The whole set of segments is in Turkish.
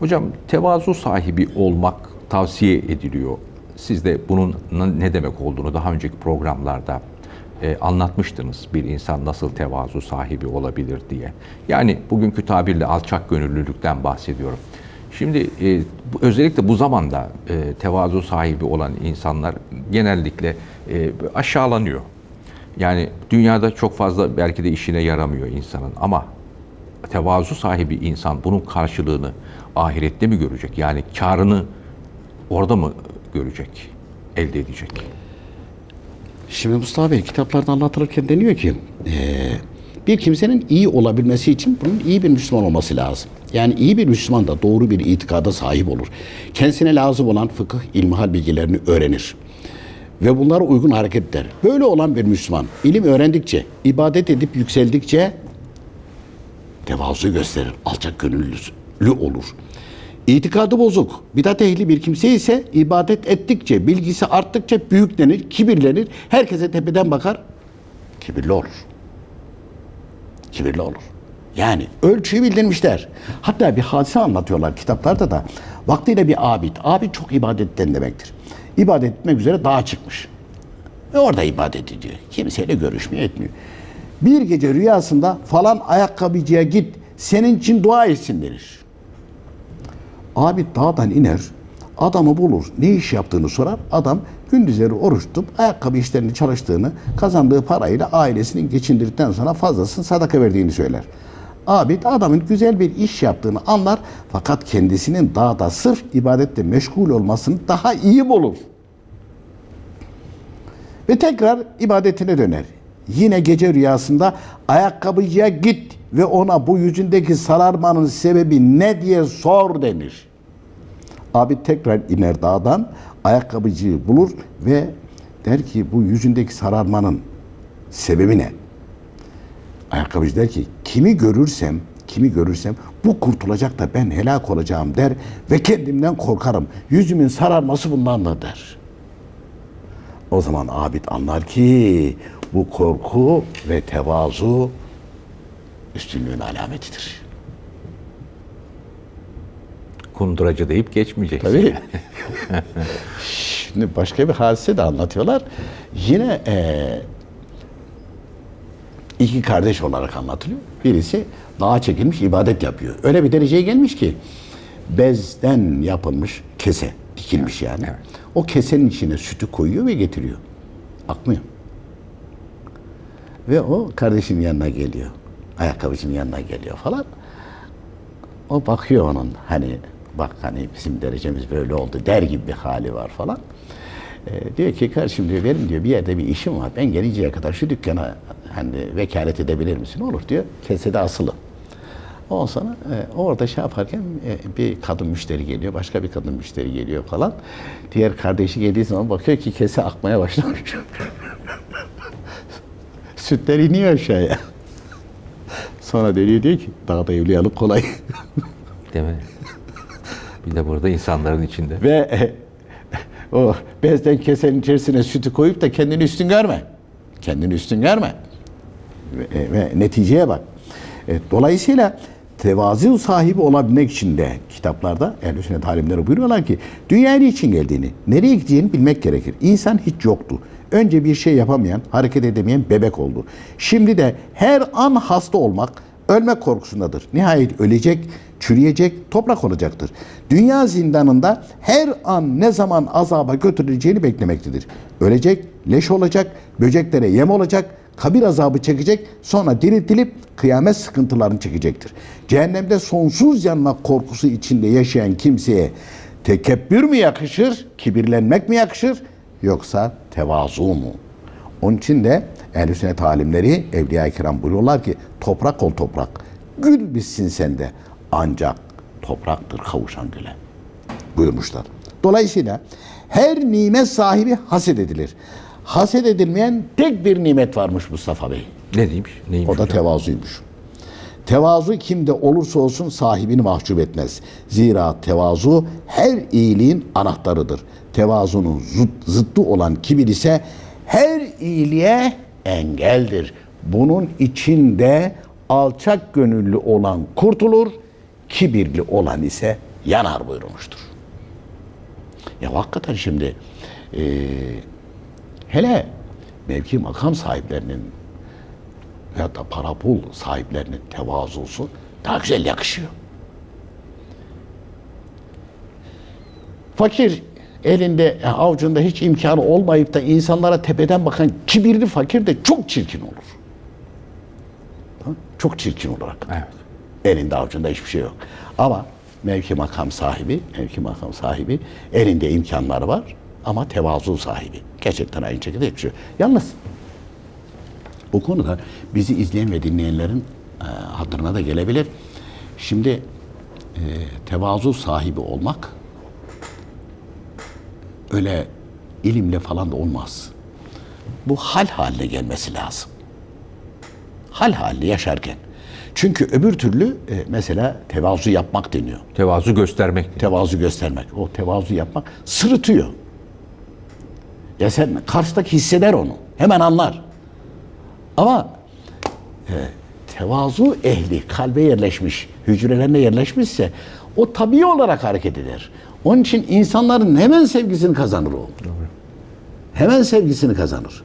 Hocam tevazu sahibi olmak tavsiye ediliyor. Siz de bunun ne demek olduğunu daha önceki programlarda e, anlatmıştınız. Bir insan nasıl tevazu sahibi olabilir diye. Yani bugünkü tabirle alçak gönüllülükten bahsediyorum. Şimdi e, özellikle bu zamanda e, tevazu sahibi olan insanlar genellikle e, aşağılanıyor. Yani dünyada çok fazla belki de işine yaramıyor insanın ama tevazu sahibi insan bunun karşılığını ahirette mi görecek? Yani karını orada mı görecek, elde edecek? Şimdi Mustafa Bey kitaplarda anlatılırken deniyor ki eee, bir kimsenin iyi olabilmesi için bunun iyi bir Müslüman olması lazım. Yani iyi bir Müslüman da doğru bir itikada sahip olur. Kendisine lazım olan fıkıh, ilmihal bilgilerini öğrenir. Ve bunlara uygun hareket eder. Böyle olan bir Müslüman ilim öğrendikçe, ibadet edip yükseldikçe tevazu gösterir, alçak gönüllü olur. İtikadı bozuk, bidat ehli bir kimse ise ibadet ettikçe, bilgisi arttıkça büyüklenir, kibirlenir, herkese tepeden bakar, kibirli olur. Kibirli olur. Yani ölçüyü bildirmişler. Hatta bir hadise anlatıyorlar kitaplarda da. Vaktiyle bir abid. Abid çok ibadetten demektir. İbadet etmek üzere dağa çıkmış. Ve orada ibadet ediyor. Kimseyle görüşmüyor etmiyor. Bir gece rüyasında falan ayakkabıcıya git senin için dua etsin denir. Abid dağdan iner, adamı bulur, ne iş yaptığını sorar. Adam gündüzleri oruç tutup ayakkabı işlerini çalıştığını, kazandığı parayla ailesini geçindirdikten sonra fazlasını sadaka verdiğini söyler. Abid adamın güzel bir iş yaptığını anlar fakat kendisinin dağda sırf ibadette meşgul olmasını daha iyi bulur. Ve tekrar ibadetine döner. Yine gece rüyasında ayakkabıcıya git ve ona bu yüzündeki sararmanın sebebi ne diye sor denir. Abi tekrar iner dağdan ayakkabıcıyı bulur ve der ki bu yüzündeki sararmanın sebebi ne? Ayakkabıcı der ki kimi görürsem kimi görürsem bu kurtulacak da ben helak olacağım der ve kendimden korkarım. Yüzümün sararması bundandır der. O zaman abid anlar ki bu korku ve tevazu üstünlüğün alametidir. Kunduracı deyip geçmeyecek. Tabii. Şimdi başka bir hadise de anlatıyorlar. Yine eee, iki kardeş olarak anlatılıyor. Birisi dağa çekilmiş ibadet yapıyor. Öyle bir dereceye gelmiş ki bezden yapılmış kese dikilmiş yani. O kesenin içine sütü koyuyor ve getiriyor. Akmıyor. Ve o kardeşin yanına geliyor. Ayakkabıcının yanına geliyor falan. O bakıyor onun hani bak hani bizim derecemiz böyle oldu der gibi bir hali var falan. Ee, diyor ki kardeşim diyor benim diyor bir yerde bir işim var. Ben gelinceye kadar şu dükkana hani vekalet edebilir misin? Olur diyor. Kesede asılı. Ondan sonra e, orada şey yaparken e, bir kadın müşteri geliyor, başka bir kadın müşteri geliyor falan. Diğer kardeşi geldiği zaman bakıyor ki kese akmaya başlamış. Sütler iniyor aşağıya. Sonra dönüyor diyor ki dağda evliyalık kolay. Değil mi? Bir de burada insanların içinde. Ve o bezden kesenin içerisine sütü koyup da kendini üstün görme. Kendini üstün görme. Ve, e, ve neticeye bak. E, dolayısıyla tevazu sahibi olabilmek için de kitaplarda ehl sünnet alimleri buyuruyorlar ki dünyaya için geldiğini, nereye gideceğini bilmek gerekir. İnsan hiç yoktu. Önce bir şey yapamayan, hareket edemeyen bebek oldu. Şimdi de her an hasta olmak, ölmek korkusundadır. Nihayet ölecek, çürüyecek, toprak olacaktır. Dünya zindanında her an ne zaman azaba götürüleceğini beklemektedir. Ölecek, leş olacak, böceklere yem olacak, kabir azabı çekecek, sonra diriltilip kıyamet sıkıntılarını çekecektir. Cehennemde sonsuz yanmak korkusu içinde yaşayan kimseye tekebbür mü yakışır, kibirlenmek mi yakışır, yoksa tevazu mu? Onun için de ehl-i sünnet alimleri, evliya-i kiram buyuruyorlar ki toprak ol toprak, gül bitsin sende. Ancak topraktır kavuşan göle buyurmuşlar. Dolayısıyla her nimet sahibi haset edilir. Haset edilmeyen tek bir nimet varmış Mustafa Bey. Ne diyeymiş? Neymiş O da hocam? tevazuymuş. Tevazu kimde olursa olsun sahibini mahcup etmez. Zira tevazu her iyiliğin anahtarıdır. Tevazunun zıt- zıttı olan kibir ise her iyiliğe engeldir. Bunun içinde alçak gönüllü olan kurtulur, kibirli olan ise yanar buyurmuştur. Ya hakikaten şimdi eee, hele mevki makam sahiplerinin veyahut da para pul sahiplerinin tevazusu daha güzel yakışıyor. Fakir elinde e, avucunda hiç imkanı olmayıp da insanlara tepeden bakan kibirli fakir de çok çirkin olur. Çok çirkin hakikaten. Evet. Elinde avucunda hiçbir şey yok. Ama mevki makam sahibi, mevki makam sahibi elinde imkanları var ama tevazu sahibi. Gerçekten aynı şekilde yakışıyor. Yalnız o konuda bizi izleyen ve dinleyenlerin e, hatırına da gelebilir. Şimdi e, tevazu sahibi olmak öyle ilimle falan da olmaz. Bu hal haline gelmesi lazım. Hal haline yaşarken. Çünkü öbür türlü e, mesela tevazu yapmak deniyor. Tevazu göstermek. Tevazu göstermek. O tevazu yapmak sırıtıyor. Ya sen karşıdaki hisseder onu. Hemen anlar. Ama e, tevazu ehli kalbe yerleşmiş, hücrelerine yerleşmişse o tabii olarak hareket eder. Onun için insanların hemen sevgisini kazanır o. Hemen sevgisini kazanır.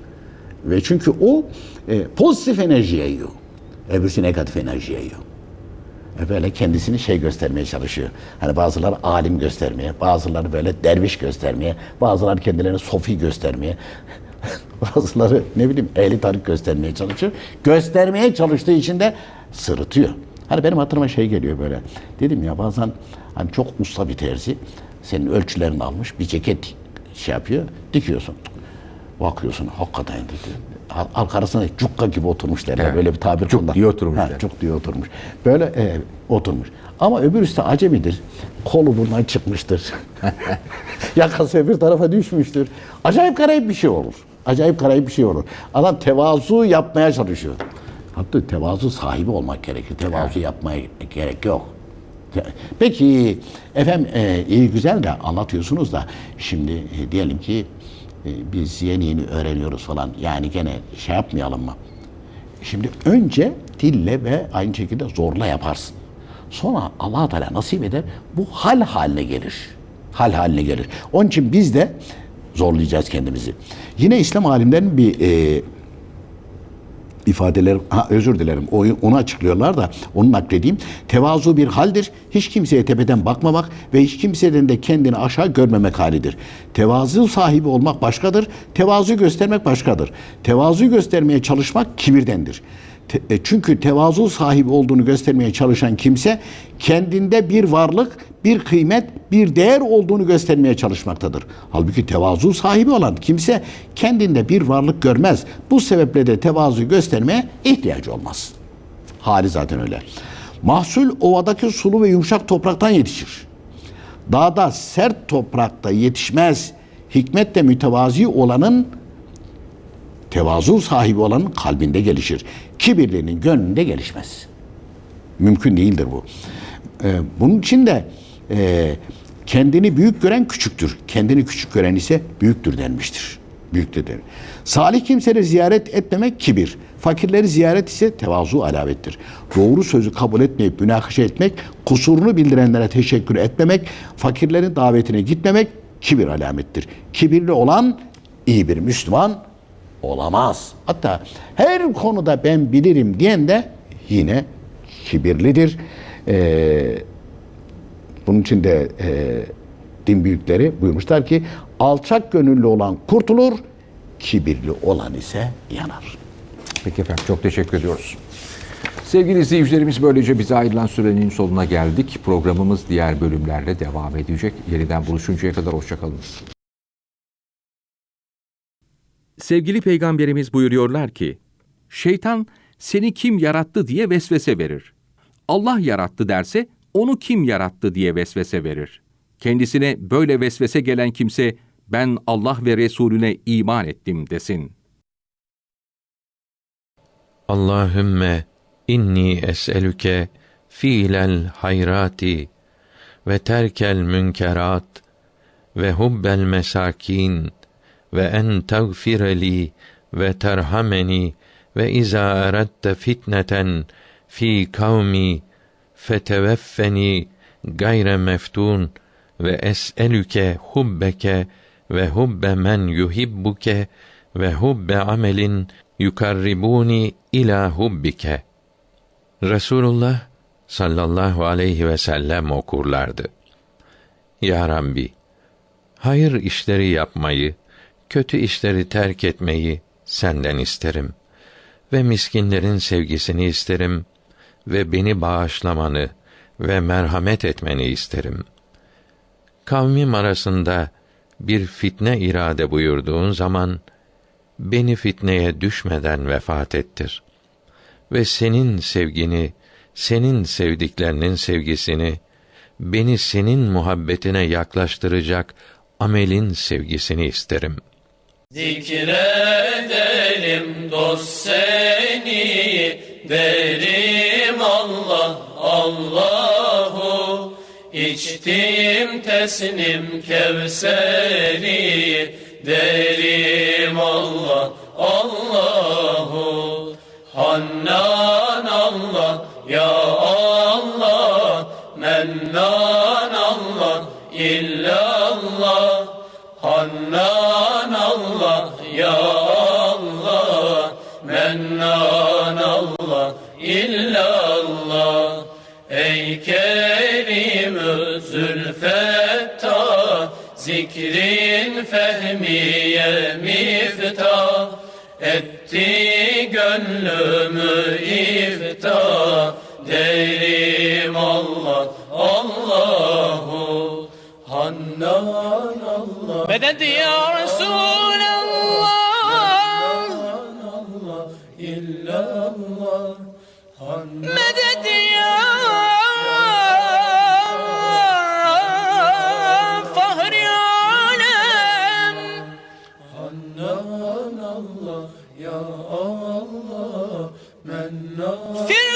Ve çünkü o e, pozitif enerji yayıyor. Öbürsü negatif enerji yayıyor. E böyle kendisini şey göstermeye çalışıyor. Hani bazıları alim göstermeye, bazıları böyle derviş göstermeye, bazıları kendilerini sofi göstermeye, bazıları ne bileyim ehli tarih göstermeye çalışıyor. Göstermeye çalıştığı için de sırıtıyor. Hani benim hatırıma şey geliyor böyle. Dedim ya bazen hani çok usta bir terzi senin ölçülerini almış bir ceket şey yapıyor, dikiyorsun. Bakıyorsun hakikaten dedi. Al- Arkarasına cukka gibi oturmuş derler. Evet. Böyle bir tabir Cuk kullan- diye oturmuş Ha, cuk diye oturmuş. Böyle e, oturmuş. Ama öbür üstte acemidir. Kolu bundan çıkmıştır. Yakası öbür tarafa düşmüştür. Acayip garip bir şey olur. Acayip garip bir şey olur. Adam tevazu yapmaya çalışıyor. Hatta tevazu sahibi olmak gerekir. Tevazu yapmaya gerek yok. Peki efendim e, iyi güzel de anlatıyorsunuz da şimdi e, diyelim ki e, biz yeni yeni öğreniyoruz falan. Yani gene şey yapmayalım mı? Şimdi önce dille ve aynı şekilde zorla yaparsın. Sonra allah Teala nasip eder bu hal haline gelir. Hal haline gelir. Onun için biz de zorlayacağız kendimizi. Yine İslam alimlerinin bir e, ifadeler, ha, özür dilerim onu açıklıyorlar da onu nakledeyim. Tevazu bir haldir. Hiç kimseye tepeden bakmamak ve hiç kimseden de kendini aşağı görmemek halidir. Tevazu sahibi olmak başkadır. Tevazu göstermek başkadır. Tevazu göstermeye çalışmak kibirdendir. E, çünkü tevazu sahibi olduğunu göstermeye çalışan kimse kendinde bir varlık, bir kıymet, bir değer olduğunu göstermeye çalışmaktadır. Halbuki tevazu sahibi olan kimse kendinde bir varlık görmez. Bu sebeple de tevazu göstermeye ihtiyacı olmaz. Hali zaten öyle. Mahsul ovadaki sulu ve yumuşak topraktan yetişir. Dağda sert toprakta yetişmez. Hikmetle mütevazi olanın tevazu sahibi olanın kalbinde gelişir. Kibirlinin gönlünde gelişmez. Mümkün değildir bu. Ee, bunun için de e, kendini büyük gören küçüktür. Kendini küçük gören ise büyüktür denmiştir. Büyüktür denir. Salih kimseleri ziyaret etmemek kibir. Fakirleri ziyaret ise tevazu alamettir. Doğru sözü kabul etmeyip münakaşa etmek, kusurunu bildirenlere teşekkür etmemek, fakirlerin davetine gitmemek kibir alamettir. Kibirli olan iyi bir Müslüman olamaz. Hatta her konuda ben bilirim diyen de yine kibirlidir. Ee, bunun için de e, din büyükleri buyurmuşlar ki alçak gönüllü olan kurtulur, kibirli olan ise yanar. Peki efendim çok teşekkür ediyoruz. Sevgili izleyicilerimiz böylece bize ayrılan sürenin sonuna geldik. Programımız diğer bölümlerle devam edecek. Yeniden buluşuncaya kadar hoşçakalınız. Sevgili peygamberimiz buyuruyorlar ki, şeytan seni kim yarattı diye vesvese verir. Allah yarattı derse onu kim yarattı diye vesvese verir. Kendisine böyle vesvese gelen kimse ben Allah ve Resulüne iman ettim desin. Allahümme inni es'elüke fiilel hayrati ve terkel münkerat ve hubbel mesakin ve en tagfireli ve terhameni ve izâ eredte fitneten fi kavmi feteveffeni gayre meftun ve es'elüke hubbeke ve hubbe men yuhibbuke ve hubbe amelin yukarribuni ila hubbike. Resulullah sallallahu aleyhi ve sellem okurlardı. Ya Rabbi, hayır işleri yapmayı, kötü işleri terk etmeyi senden isterim ve miskinlerin sevgisini isterim ve beni bağışlamanı ve merhamet etmeni isterim. Kavmim arasında bir fitne irade buyurduğun zaman beni fitneye düşmeden vefat ettir ve senin sevgini, senin sevdiklerinin sevgisini, beni senin muhabbetine yaklaştıracak amelin sevgisini isterim. Zikredelim dost seni derim Allah Allahu. İçtim teslim kevseri derim Allah Allahu. Hannan Allah ya Allah. Mennan Allah illallah Hannan Allah ya Allah. Mennan Allah illallah. Ey Kerim-ü Zikrin fehmiye miftah. Etti gönlümü iftah. Derim Allah Allahu. Hannan Allah Meded ya Resulallah. İllallah Meded ya Fahri alem. Firkatin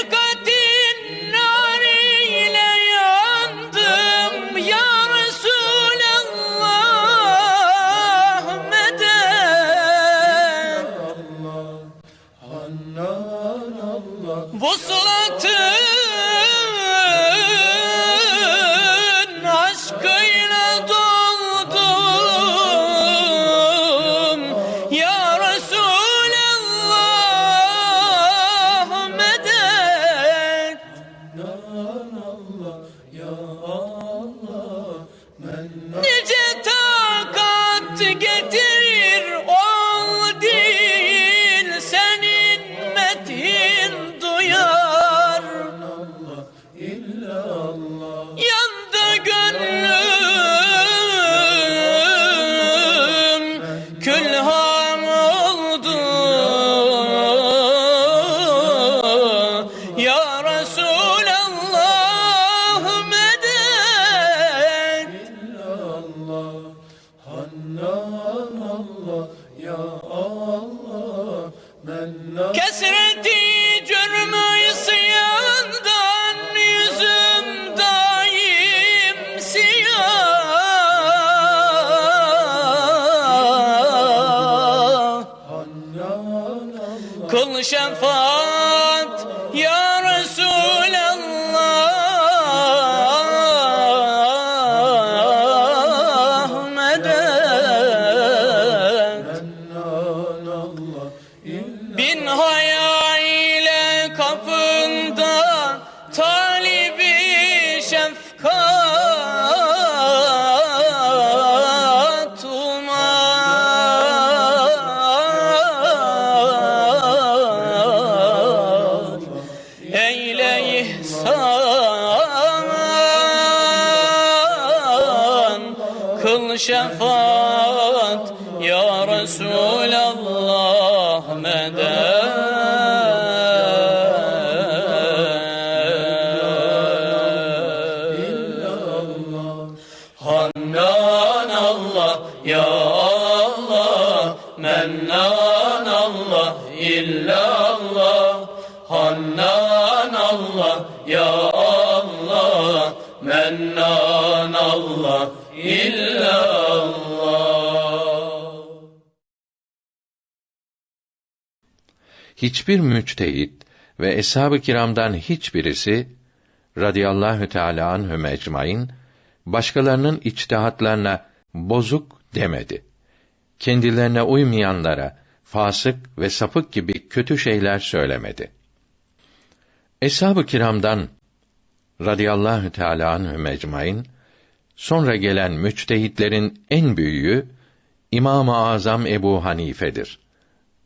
hiçbir müçtehit ve eshab-ı kiramdan hiçbirisi radıyallahu teâlâ anhum ecmaîn başkalarının içtihatlarına bozuk demedi. Kendilerine uymayanlara fasık ve sapık gibi kötü şeyler söylemedi. Eshab-ı kiramdan radıyallahu teâlâ anhum ecmaîn sonra gelen müçtehitlerin en büyüğü İmam-ı Azam Ebu Hanife'dir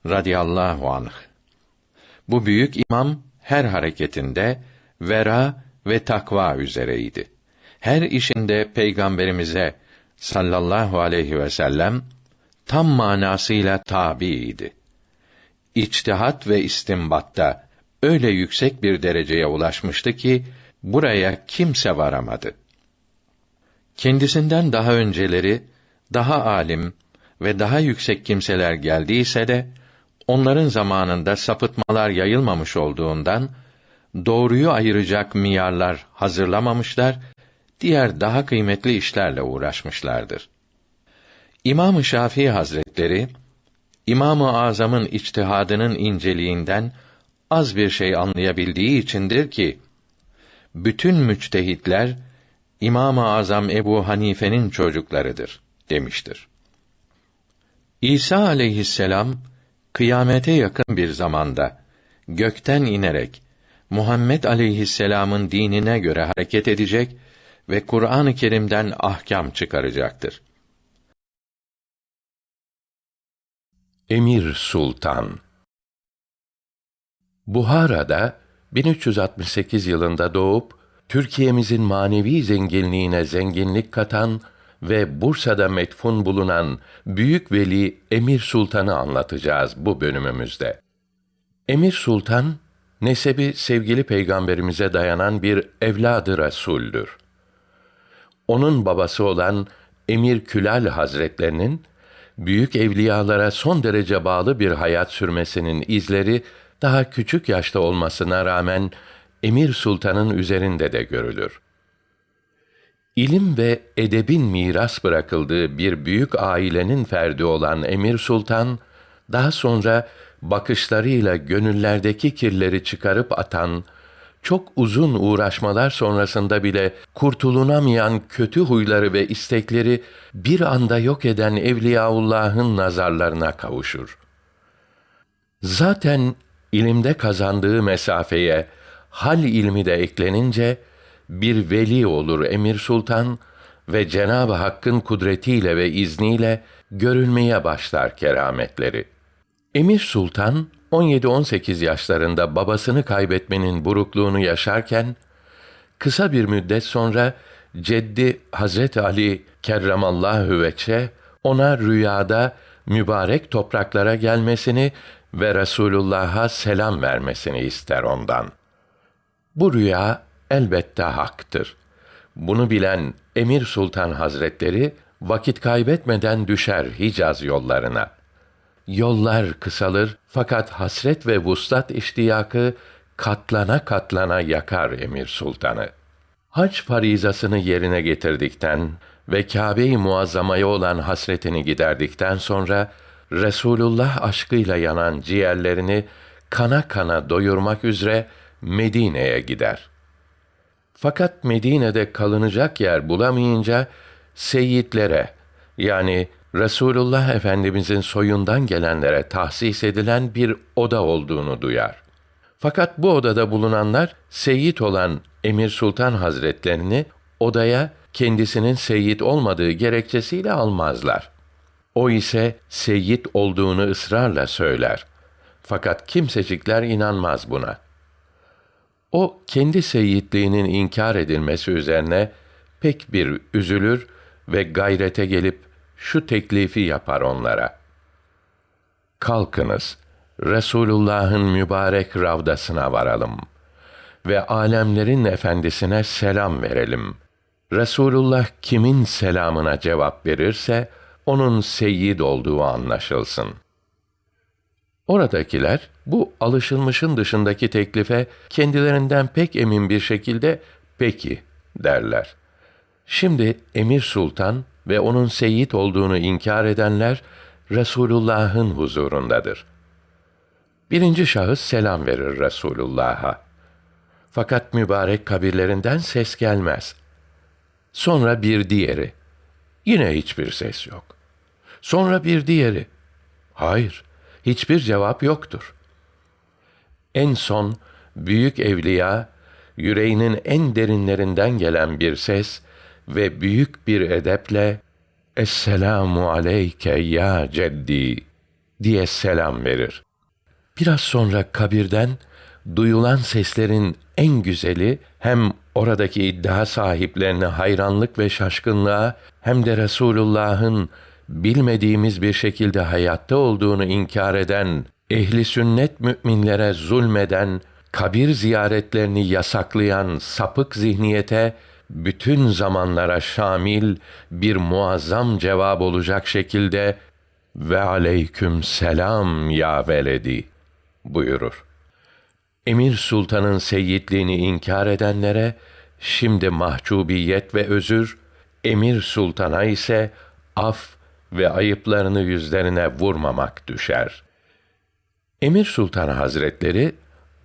radıyallahu anh. Bu büyük imam her hareketinde vera ve takva üzereydi. Her işinde peygamberimize sallallahu aleyhi ve sellem tam manasıyla tabiiydi. İçtihat ve istimbatta öyle yüksek bir dereceye ulaşmıştı ki buraya kimse varamadı. Kendisinden daha önceleri daha alim ve daha yüksek kimseler geldiyse de onların zamanında sapıtmalar yayılmamış olduğundan doğruyu ayıracak miyarlar hazırlamamışlar, diğer daha kıymetli işlerle uğraşmışlardır. İmam-ı Şafii Hazretleri İmam-ı Azam'ın içtihadının inceliğinden az bir şey anlayabildiği içindir ki bütün müçtehitler İmam-ı Azam Ebu Hanife'nin çocuklarıdır demiştir. İsa aleyhisselam kıyamete yakın bir zamanda gökten inerek Muhammed aleyhisselam'ın dinine göre hareket edecek ve Kur'an-ı Kerim'den ahkam çıkaracaktır. Emir Sultan Buhara'da 1368 yılında doğup Türkiye'mizin manevi zenginliğine zenginlik katan ve Bursa'da metfun bulunan büyük veli Emir Sultan'ı anlatacağız bu bölümümüzde. Emir Sultan nesebi sevgili peygamberimize dayanan bir evladı Resul'dür. Onun babası olan Emir Külal Hazretlerinin büyük evliyalara son derece bağlı bir hayat sürmesinin izleri daha küçük yaşta olmasına rağmen Emir Sultan'ın üzerinde de görülür. İlim ve edebin miras bırakıldığı bir büyük ailenin ferdi olan Emir Sultan, daha sonra bakışlarıyla gönüllerdeki kirleri çıkarıp atan, çok uzun uğraşmalar sonrasında bile kurtulunamayan kötü huyları ve istekleri bir anda yok eden Evliyaullah'ın nazarlarına kavuşur. Zaten ilimde kazandığı mesafeye hal ilmi de eklenince bir veli olur Emir Sultan ve Cenab-ı Hakk'ın kudretiyle ve izniyle görülmeye başlar kerametleri. Emir Sultan 17-18 yaşlarında babasını kaybetmenin burukluğunu yaşarken kısa bir müddet sonra ceddi Hazret Ali kerramallahu veçe ona rüyada mübarek topraklara gelmesini ve Resulullah'a selam vermesini ister ondan. Bu rüya elbette haktır. Bunu bilen Emir Sultan Hazretleri vakit kaybetmeden düşer Hicaz yollarına. Yollar kısalır fakat hasret ve vuslat iştiyakı katlana katlana yakar Emir Sultan'ı. Hac farizasını yerine getirdikten ve Kâbe-i Muazzama'ya olan hasretini giderdikten sonra Resulullah aşkıyla yanan ciğerlerini kana kana doyurmak üzere Medine'ye gider. Fakat Medine'de kalınacak yer bulamayınca seyitlere yani Resulullah Efendimizin soyundan gelenlere tahsis edilen bir oda olduğunu duyar. Fakat bu odada bulunanlar seyit olan Emir Sultan Hazretlerini odaya kendisinin seyit olmadığı gerekçesiyle almazlar. O ise seyit olduğunu ısrarla söyler. Fakat kimsecikler inanmaz buna.'' O kendi seyitliğinin inkar edilmesi üzerine pek bir üzülür ve gayrete gelip şu teklifi yapar onlara. Kalkınız, Resulullah'ın mübarek ravdasına varalım ve alemlerin efendisine selam verelim. Resulullah kimin selamına cevap verirse onun seyyid olduğu anlaşılsın. Oradakiler bu alışılmışın dışındaki teklife kendilerinden pek emin bir şekilde peki derler. Şimdi Emir Sultan ve onun seyit olduğunu inkar edenler Resulullah'ın huzurundadır. Birinci şahıs selam verir Resulullah'a. Fakat mübarek kabirlerinden ses gelmez. Sonra bir diğeri. Yine hiçbir ses yok. Sonra bir diğeri. Hayır, hiçbir cevap yoktur. En son büyük evliya yüreğinin en derinlerinden gelen bir ses ve büyük bir edeple Esselamu aleyke ya ceddi diye selam verir. Biraz sonra kabirden duyulan seslerin en güzeli hem oradaki iddia sahiplerine hayranlık ve şaşkınlığa hem de Resulullah'ın bilmediğimiz bir şekilde hayatta olduğunu inkar eden, ehli sünnet müminlere zulmeden, kabir ziyaretlerini yasaklayan sapık zihniyete bütün zamanlara şamil bir muazzam cevap olacak şekilde ve aleyküm selam ya veledi buyurur. Emir Sultan'ın seyitliğini inkar edenlere şimdi mahcubiyet ve özür, Emir Sultan'a ise af ve ayıplarını yüzlerine vurmamak düşer. Emir Sultan Hazretleri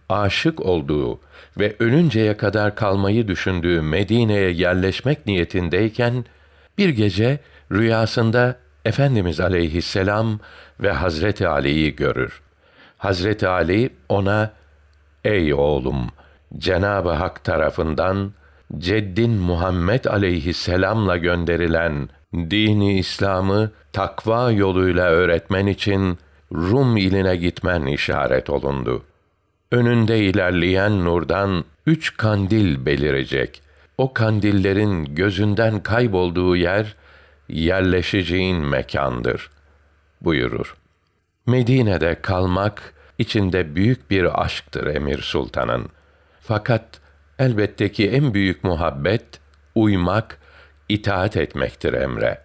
aşık olduğu ve ölünceye kadar kalmayı düşündüğü Medine'ye yerleşmek niyetindeyken bir gece rüyasında Efendimiz aleyhisselam ve Hazreti Ali'yi görür. Hazreti Ali ona Ey oğlum, Cenab-ı Hak tarafından ceddin Muhammed aleyhisselamla gönderilen dini İslam'ı takva yoluyla öğretmen için Rum iline gitmen işaret olundu. Önünde ilerleyen nurdan üç kandil belirecek. O kandillerin gözünden kaybolduğu yer yerleşeceğin mekandır buyurur. Medine'de kalmak içinde büyük bir aşktır Emir Sultan'ın. Fakat elbette ki en büyük muhabbet uymak, itaat etmektir emre.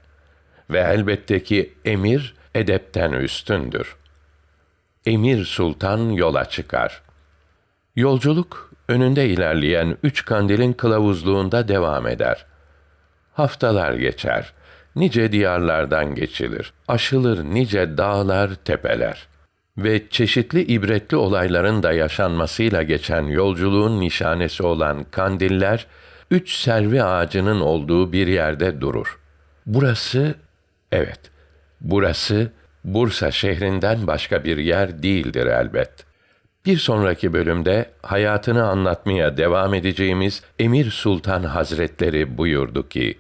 Ve elbette ki emir edepten üstündür. Emir Sultan yola çıkar. Yolculuk önünde ilerleyen üç kandilin kılavuzluğunda devam eder. Haftalar geçer. Nice diyarlardan geçilir. Aşılır nice dağlar, tepeler. Ve çeşitli ibretli olayların da yaşanmasıyla geçen yolculuğun nişanesi olan kandiller, üç servi ağacının olduğu bir yerde durur. Burası, evet, burası Bursa şehrinden başka bir yer değildir elbet. Bir sonraki bölümde hayatını anlatmaya devam edeceğimiz Emir Sultan Hazretleri buyurdu ki,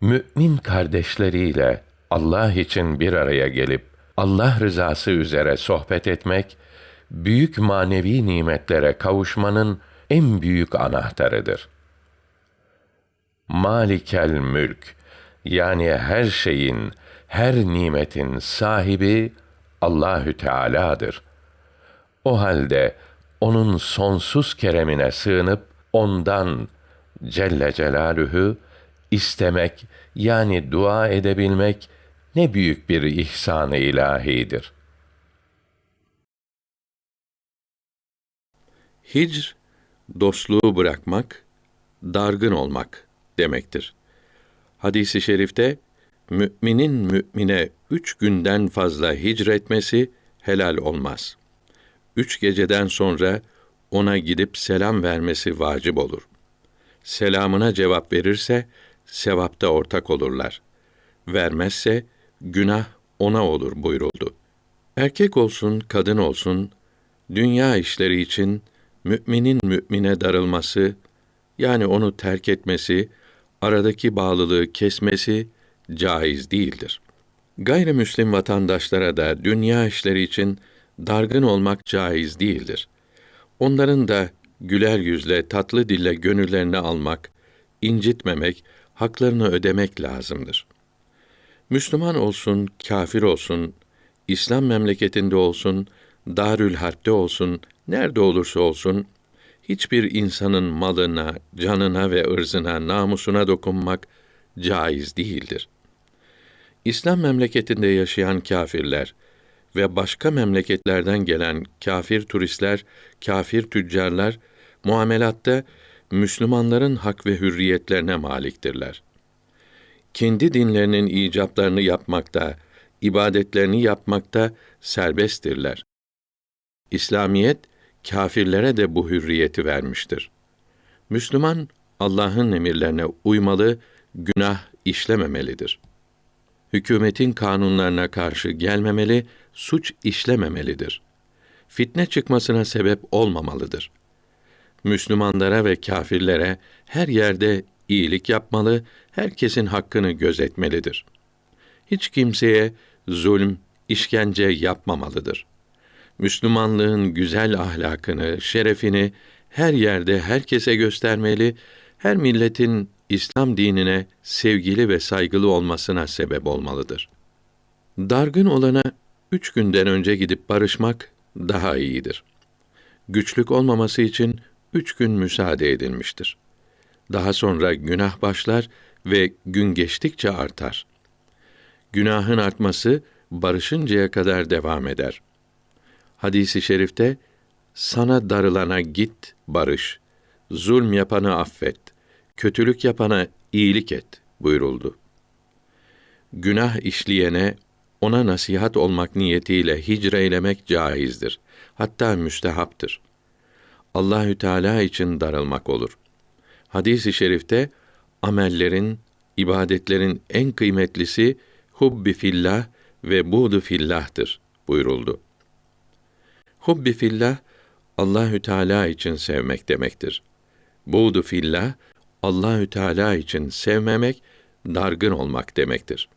Mümin kardeşleriyle Allah için bir araya gelip Allah rızası üzere sohbet etmek büyük manevi nimetlere kavuşmanın en büyük anahtarıdır. Malikel mülk yani her şeyin, her nimetin sahibi Allahü Teala'dır. O halde onun sonsuz keremine sığınıp ondan Celle Celaluhu istemek yani dua edebilmek ne büyük bir ihsan-ı ilahidir. Hicr, dostluğu bırakmak, dargın olmak demektir. Hadis-i şerifte, müminin mümine üç günden fazla hicretmesi helal olmaz. Üç geceden sonra ona gidip selam vermesi vacip olur. Selamına cevap verirse, sevapta ortak olurlar. Vermezse, günah ona olur buyuruldu. Erkek olsun, kadın olsun, dünya işleri için müminin mümine darılması, yani onu terk etmesi, aradaki bağlılığı kesmesi caiz değildir. Gayrimüslim vatandaşlara da dünya işleri için dargın olmak caiz değildir. Onların da güler yüzle, tatlı dille gönüllerini almak, incitmemek, haklarını ödemek lazımdır. Müslüman olsun, kafir olsun, İslam memleketinde olsun, Darül Harp'te olsun, nerede olursa olsun, hiçbir insanın malına, canına ve ırzına, namusuna dokunmak caiz değildir. İslam memleketinde yaşayan kâfirler ve başka memleketlerden gelen kafir turistler, kafir tüccarlar muamelatta Müslümanların hak ve hürriyetlerine maliktirler. Kendi dinlerinin icaplarını yapmakta, ibadetlerini yapmakta serbesttirler. İslamiyet kâfirlere de bu hürriyeti vermiştir. Müslüman Allah'ın emirlerine uymalı, günah işlememelidir. Hükümetin kanunlarına karşı gelmemeli, suç işlememelidir. Fitne çıkmasına sebep olmamalıdır. Müslümanlara ve kâfirlere her yerde iyilik yapmalı, herkesin hakkını gözetmelidir. Hiç kimseye zulm, işkence yapmamalıdır. Müslümanlığın güzel ahlakını, şerefini her yerde herkese göstermeli, her milletin İslam dinine sevgili ve saygılı olmasına sebep olmalıdır. Dargın olana üç günden önce gidip barışmak daha iyidir. Güçlük olmaması için üç gün müsaade edilmiştir. Daha sonra günah başlar ve gün geçtikçe artar. Günahın artması barışıncaya kadar devam eder. Hadisi şerifte sana darılana git barış, zulm yapana affet, kötülük yapana iyilik et buyuruldu. Günah işleyene ona nasihat olmak niyetiyle hicre eylemek caizdir. Hatta müstehaptır. Allahü Teala için darılmak olur. Hadis-i şerifte amellerin, ibadetlerin en kıymetlisi hubbi fillah ve buğdu fillah'tır buyuruldu. Hubbi fillah Allahü Teala için sevmek demektir. Buğdu fillah Allahü Teala için sevmemek, dargın olmak demektir.